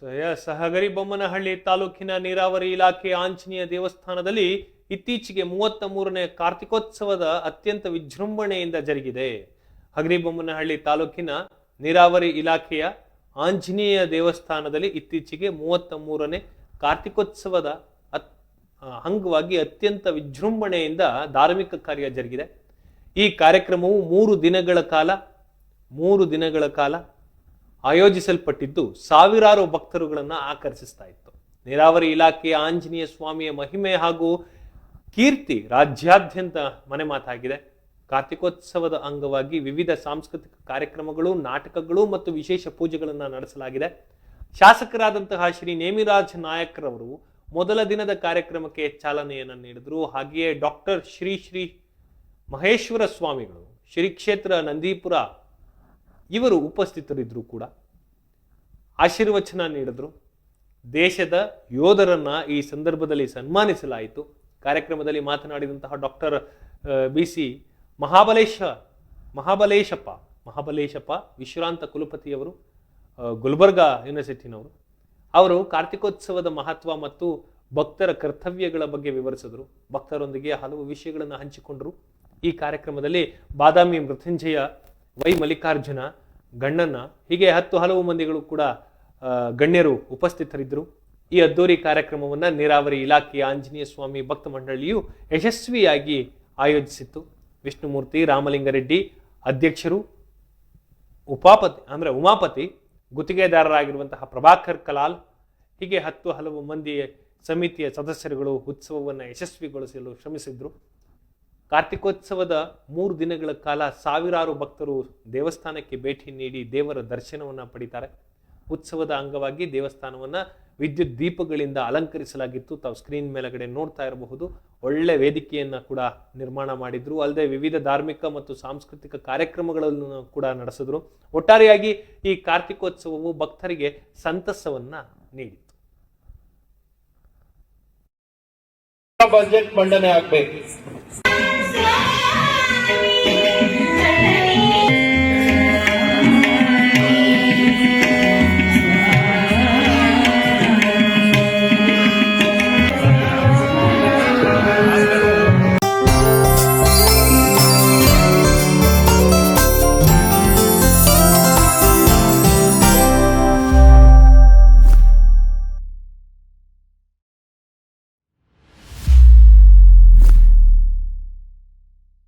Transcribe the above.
So, S Hagaribommanahalli ತಾಲೂಕಿನ ನೀರಾವರಿ ಇಲಾಖೆ ಆಂಜನೇಯ ದೇವಸ್ಥಾನದಲ್ಲಿ ಇತ್ತೀಚೆಗೆ ಮೂವತ್ತ ಮೂರನೇ ಕಾರ್ತಿಕೋತ್ಸವದ ಅತ್ಯಂತ ವಿಜೃಂಭಣೆಯಿಂದ ಜರುಗಿದೆ. ಹಗರಿಬೊಮ್ಮನಹಳ್ಳಿ ತಾಲೂಕಿನ ನೀರಾವರಿ ಇಲಾಖೆಯ ಆಂಜನೇಯ ದೇವಸ್ಥಾನದಲ್ಲಿ ಇತ್ತೀಚೆಗೆ ಮೂವತ್ತ ಮೂರನೇ ಕಾರ್ತಿಕೋತ್ಸವದ ಅತ್- ಅಂಗವಾಗಿ ಅತ್ಯಂತ ವಿಜೃಂಭಣೆಯಿಂದ ಧಾರ್ಮಿಕ ಕಾರ್ಯ ಜರುಗಿದೆ. ಈ ಕಾರ್ಯಕ್ರಮವು ಮೂರು ದಿನಗಳ ಕಾಲ ಮೂರು ದಿನಗಳ ಕಾಲ ಆಯೋಜಿಸಲ್ಪಟ್ಟಿದ್ದು ಸಾವಿರಾರು ಭಕ್ತರುಗಳನ್ನು ಆಕರ್ಷಿಸ್ತಾ ಇತ್ತು. ನೀರಾವರಿ ಇಲಾಖೆಯ ಆಂಜನೇಯ ಸ್ವಾಮಿಯ ಮಹಿಮೆ ಹಾಗೂ ಕೀರ್ತಿ ರಾಜ್ಯಾದ್ಯಂತ ಮನೆ ಮಾತಾಗಿದೆ ಕಾರ್ತಿಕೋತ್ಸವದ ಅಂಗವಾಗಿ ವಿವಿಧ ಸಾಂಸ್ಕೃತಿಕ ಕಾರ್ಯಕ್ರಮಗಳು, ನಾಟಕಗಳು ಮತ್ತು ವಿಶೇಷ ಪೂಜೆಗಳನ್ನು ನಡೆಸಲಾಗಿದೆ. ಶಾಸಕರಾದಂತಹ ಶ್ರೀ ನೇಮಿರಾಜ್ ನಾಯಕ್ರವರು ಮೊದಲ ದಿನದ ಕಾರ್ಯಕ್ರಮಕ್ಕೆ ಚಾಲನೆಯನ್ನು ನೀಡಿದರು. ಹಾಗೆಯೇ ಡಾಕ್ಟರ್ ಶ್ರೀ ಶ್ರೀ ಮಹೇಶ್ವರ ಸ್ವಾಮಿಗಳು ಶ್ರೀ ಕ್ಷೇತ್ರ ನಂದೀಪುರ ಇವರು ಉಪಸ್ಥಿತರಿದ್ದರು ಕೂಡ ಆಶೀರ್ವಚನ ನೀಡಿದ್ರು. ದೇಶದ ಯೋಧರನ್ನ ಈ ಸಂದರ್ಭದಲ್ಲಿ ಸನ್ಮಾನಿಸಲಾಯಿತು. ಕಾರ್ಯಕ್ರಮದಲ್ಲಿ ಮಾತನಾಡಿದಂತಹ doctor B C Mahabalesha, Mahabaleshappa Mahabaleshappa ವಿಶ್ರಾಂತ ಕುಲಪತಿಯವರು ಗುಲ್ಬರ್ಗಾ ಯೂನಿವರ್ಸಿಟಿನವರು. ಅವರು ಕಾರ್ತಿಕೋತ್ಸವದ ಮಹತ್ವ ಮತ್ತು ಭಕ್ತರ ಕರ್ತವ್ಯಗಳ ಬಗ್ಗೆ ವಿವರಿಸಿದರು. ಭಕ್ತರೊಂದಿಗೆ ಹಲವು ವಿಷಯಗಳನ್ನು ಹಂಚಿಕೊಂಡರು. ಈ ಕಾರ್ಯಕ್ರಮದಲ್ಲಿ ಬಾದಾಮಿ ಮೃತ್ಯುಂಜಯ ವೈ ಮಲ್ಲಿಕಾರ್ಜುನ ಗಣ್ಣನ ಹೀಗೆ ಹತ್ತು ಹಲವು ಮಂದಿಗಳು ಕೂಡ ಗಣ್ಯರು ಉಪಸ್ಥಿತರಿದ್ದರು. ಈ ಅದ್ದೂರಿ ಕಾರ್ಯಕ್ರಮವನ್ನು ನೀರಾವರಿ ಇಲಾಖೆಯ ಆಂಜನೇಯ ಸ್ವಾಮಿ ಭಕ್ತ ಮಂಡಳಿಯು ಯಶಸ್ವಿಯಾಗಿ ಆಯೋಜಿಸಿತ್ತು. ವಿಷ್ಣುಮೂರ್ತಿ ರಾಮಲಿಂಗರೆಡ್ಡಿ ಅಧ್ಯಕ್ಷರು, ಉಪಾಪತಿ, ಅಂದ್ರೆ ಉಮಾಪತಿ, ಗುತ್ತಿಗೆದಾರರಾಗಿರುವಂತಹ ಪ್ರಭಾಕರ್ ಕಲಾಲ್, ಹೀಗೆ ಹತ್ತು ಹಲವು ಮಂದಿ ಸಮಿತಿಯ ಸದಸ್ಯರುಗಳು ಉತ್ಸವವನ್ನು ಯಶಸ್ವಿಗೊಳಿಸಲು ಶ್ರಮಿಸಿದ್ರು. ಕಾರ್ತಿಕೋತ್ಸವದ ಮೂರು ದಿನಗಳ ಕಾಲ ಸಾವಿರಾರು ಭಕ್ತರು ದೇವಸ್ಥಾನಕ್ಕೆ ಭೇಟಿ ನೀಡಿ ದೇವರ ದರ್ಶನವನ್ನು ಪಡಿತಾರೆ. ಉತ್ಸವದ ಅಂಗವಾಗಿ ದೇವಸ್ಥಾನವನ್ನ ವಿದ್ಯುತ್ ದೀಪಗಳಿಂದ ಅಲಂಕರಿಸಲಾಗಿತ್ತು. ತಾವು ಸ್ಕ್ರೀನ್ ಮೇಲಗಡೆ ನೋಡ್ತಾ ಇರಬಹುದು. ಒಳ್ಳೆ ವೇದಿಕೆಯನ್ನ ಕೂಡ ನಿರ್ಮಾಣ ಮಾಡಿದ್ರು. ಅಲ್ಲದೆ ವಿವಿಧ ಧಾರ್ಮಿಕ ಮತ್ತು ಸಾಂಸ್ಕೃತಿಕ ಕಾರ್ಯಕ್ರಮಗಳನ್ನು ಕೂಡ ನಡೆಸಿದ್ರು. ಒಟ್ಟಾರೆಯಾಗಿ ಈ ಕಾರ್ತಿಕೋತ್ಸವವು ಭಕ್ತರಿಗೆ ಸಂತಸವನ್ನ ನೀಡಿತು ಬಜೆಟ್ ಮಂಡನೆ ಆಗ್ಬೇಕು.